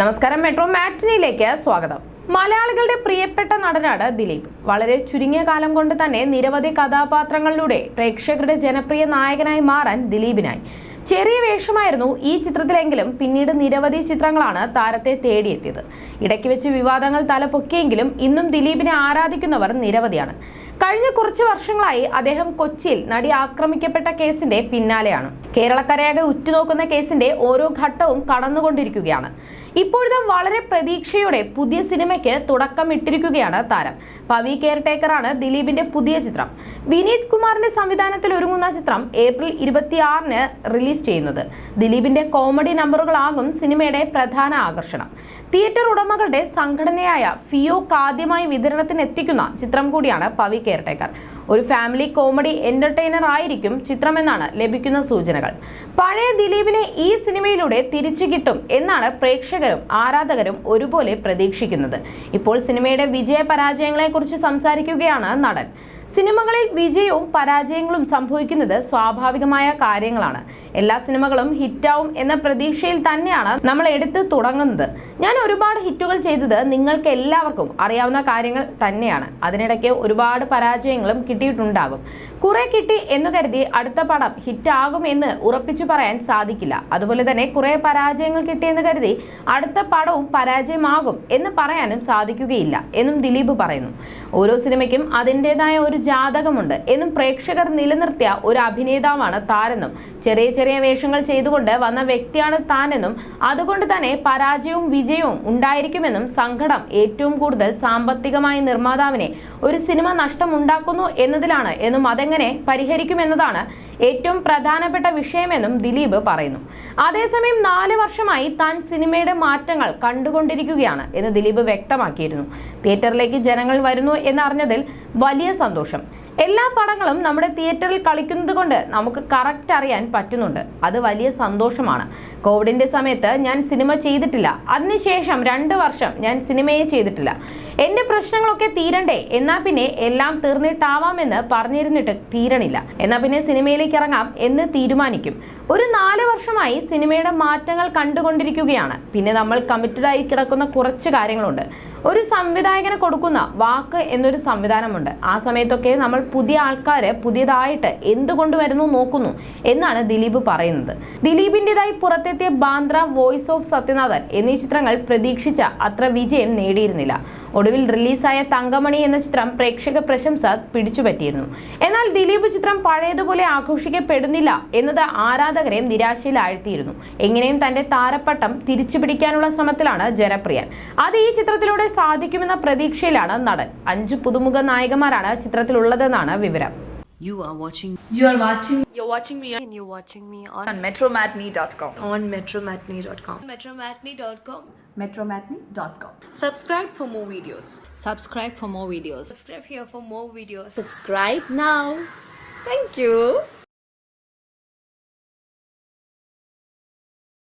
നമസ്കാരം മെട്രോ മാറ്റിനിയിലേക്ക് സ്വാഗതം. മലയാളികളുടെ പ്രിയപ്പെട്ട നടനാണ് ദിലീപ്. വളരെ ചുരുങ്ങിയ കാലം കൊണ്ട് തന്നെ നിരവധി കഥാപാത്രങ്ങളിലൂടെ പ്രേക്ഷകരുടെ ജനപ്രിയ നായകനായി മാറാൻ ദിലീപിനായി. ചെറിയ വേഷമായിരുന്നു ഈ ചിത്രത്തിലെങ്കിലും പിന്നീട് നിരവധി ചിത്രങ്ങളാണ് താരത്തെ തേടിയെത്തിയത്. ഇടയ്ക്ക് വെച്ച് വിവാദങ്ങൾ തലപൊക്കിയെങ്കിലും ഇന്നും ദിലീപിനെ ആരാധിക്കുന്നവർ നിരവധിയാണ്. കഴിഞ്ഞ കുറച്ച് വർഷങ്ങളായി അദ്ദേഹം കൊച്ചിയിൽ നടി ആക്രമിക്കപ്പെട്ട കേസിന്റെ പിന്നാലെയാണ്. കേരളക്കരയാകെ ഉറ്റുനോക്കുന്ന കേസിന്റെ ഓരോ ഘട്ടവും കടന്നുകൊണ്ടിരിക്കുകയാണ്. ഇപ്പോഴത്തെ വളരെ പ്രതീക്ഷയോടെ പുതിയ സിനിമയ്ക്ക് തുടക്കമിട്ടിരിക്കുകയാണ് താരം. പവി കെയർടേക്കറാണ് ദിലീപിന്റെ പുതിയ ചിത്രം. വിനീത് കുമാറിന്റെ സംവിധാനത്തിൽ ഒരുങ്ങുന്ന ചിത്രം ഏപ്രിൽ ഇരുപത്തിയാറിന് റിലീസ് ചെയ്യുന്നത്. ദിലീപിന്റെ കോമഡി നമ്പറുകളാകും സിനിമയുടെ പ്രധാന ആകർഷണം. തിയേറ്റർ ഉടമകളുടെ സംഘടനയായ ഫിയോ കാദ്യമായി വിതരണത്തിന് എത്തിക്കുന്ന ചിത്രം കൂടിയാണ് പവി കെയർടേക്കർ ഒരു ഫാമിലി കോമഡി എന്റർടൈനർ ആയിരിക്കും ചിത്രമെന്നാണ് ലഭിക്കുന്ന സൂചനകൾ. പഴയ ദിലീപിനെ ഈ സിനിമയിലൂടെ തിരിച്ചു കിട്ടും എന്നാണ് പ്രേക്ഷകരും ആരാധകരും ഒരുപോലെ പ്രതീക്ഷിക്കുന്നത്. ഇപ്പോൾ സിനിമയുടെ വിജയ പരാജയങ്ങളെക്കുറിച്ച് സംസാരിക്കുകയാണ് നടൻ. സിനിമകളിൽ വിജയവും പരാജയങ്ങളും സംഭവിക്കുന്നത് സ്വാഭാവികമായ കാര്യങ്ങളാണ്. എല്ലാ സിനിമകളും ഹിറ്റാവും എന്ന പ്രതീക്ഷയിൽ തന്നെയാണ് നമ്മൾ എടുത്ത് തുടങ്ങുന്നത്. ഞാൻ ഒരുപാട് ഹിറ്റുകൾ ചെയ്തത് നിങ്ങൾക്ക് എല്ലാവർക്കും അറിയാവുന്ന കാര്യങ്ങൾ തന്നെയാണ്. അതിനിടയ്ക്ക് ഒരുപാട് പരാജയങ്ങളും കിട്ടിയിട്ടുണ്ടാകും. കുറെ കിട്ടി എന്ന് കരുതി അടുത്ത പടം ഹിറ്റാകും എന്ന് ഉറപ്പിച്ചു പറയാൻ സാധിക്കില്ല. അതുപോലെ തന്നെ കുറെ പരാജയങ്ങൾ കിട്ടിയെന്ന് കരുതി അടുത്ത പടവും പരാജയമാകും എന്ന് പറയാനും സാധിക്കുകയില്ല എന്നും ദിലീപ് പറയുന്നു. ഓരോ സിനിമയ്ക്കും അതിന്റെതായ ഒരു ജാതകമുണ്ട് എന്നും പ്രേക്ഷകർ നിലനിർത്തിയ ഒരു അഭിനേതാവാണ് താരെന്നും ചെറിയ ചെറിയ വേഷങ്ങൾ ചെയ്തുകൊണ്ട് വന്ന വ്യക്തിയാണ് താനെന്നും അതുകൊണ്ട് തന്നെ പരാജയവും ഉണ്ടായിരിക്കുമെന്നും സങ്കടം ഏറ്റവും കൂടുതൽ സാമ്പത്തികമായി നിർമ്മാതാവിനെ ഒരു സിനിമ നഷ്ടമുണ്ടാക്കുന്നു എന്നതിലാണ് എന്നും അതെങ്ങനെ പരിഹരിക്കുമെന്നതാണ് ഏറ്റവും പ്രധാനപ്പെട്ട വിഷയമെന്നും ദിലീപ് പറയുന്നു. അതേസമയം നാല് വർഷമായി താൻ സിനിമയുടെ മാറ്റങ്ങൾ കണ്ടുകൊണ്ടിരിക്കുകയാണ് എന്ന് ദിലീപ് വ്യക്തമാക്കിയിരുന്നു. തിയേറ്ററിലേക്ക് ജനങ്ങൾ വരുന്നു എന്നറിഞ്ഞതിൽ വലിയ സന്തോഷം. എല്ലാ പടങ്ങളും നമ്മുടെ തിയേറ്ററിൽ കളിക്കുന്നത് കൊണ്ട് നമുക്ക് കറക്റ്റ് അറിയാൻ പറ്റുന്നുണ്ട്. അത് വലിയ സന്തോഷമാണ്. കോവിഡിന്റെ സമയത്ത് ഞാൻ സിനിമ ചെയ്തിട്ടില്ല. അതിനുശേഷം രണ്ട് വർഷം ഞാൻ സിനിമയെ ചെയ്തിട്ടില്ല. എന്റെ പ്രശ്നങ്ങളൊക്കെ തീരണ്ടേ? എന്നാൽ പിന്നെ എല്ലാം തീർന്നിട്ടാവാമെന്ന് പറഞ്ഞിരുന്നിട്ട് തീരണില്ല. എന്നാൽ പിന്നെ സിനിമയിലേക്ക് ഇറങ്ങാം എന്ന് തീരുമാനിക്കും. ഒരു നാല് വർഷമായി സിനിമയുടെ മാറ്റങ്ങൾ കണ്ടുകൊണ്ടിരിക്കുകയാണ്. പിന്നെ നമ്മൾ കമ്മിറ്റഡായി കിടക്കുന്ന കുറച്ച് കാര്യങ്ങളുണ്ട്. ഒരു സംവിധായകന് കൊടുക്കുന്ന വാക്ക് എന്നൊരു സംവിധാനമുണ്ട്. ആ സമയത്തൊക്കെ നമ്മൾ പുതിയ ആൾക്കാരെ പുതിയതായിട്ട് എന്തുകൊണ്ട് വരുന്നു നോക്കുന്നു എന്നാണ് ദിലീപ് പറയുന്നത്. ദിലീപിന്റെതായി പുറത്തെത്തിയ ബാന്ദ്ര വോയിസ് ഓഫ് സത്യനാഥൻ എന്നീ ചിത്രങ്ങൾ പ്രതീക്ഷിച്ച അത്ര വിജയം നേടിയിരുന്നില്ല. ഒടുവിൽ റിലീസായ തങ്കമണി എന്ന ചിത്രം പ്രേക്ഷക പ്രശംസ പിടിച്ചുപറ്റിയിരുന്നു. എന്നാൽ ദിലീപ് ചിത്രം പഴയതുപോലെ ആഘോഷിക്കപ്പെടുന്നില്ല എന്നത് ആരാധകരെ നിരാശയിലാഴ്ത്തിയിരുന്നു. എങ്ങനെയും തന്റെ താരപ്പട്ടം തിരിച്ചുപിടിക്കാനുള്ള ശ്രമത്തിലാണ് ജനപ്രിയൻ. അത് ഈ ചിത്രത്തിലൂടെ സാധിക്കുമെന്ന പ്രതീക്ഷയിലാണ് നടൻ അഞ്ച് പുതുമുഖ നായകന്മാരാണ് ചിത്രത്തിലുള്ളതെന്നാണ് വിവരം You are watching You are watching You're watching me and you're watching me on, on metromatney.com. on metromatney.com. Metromatney.com. metromatney.com. Subscribe for more videos. subscribe for more videos. Subscribe here for more videos. Subscribe now. Thank you.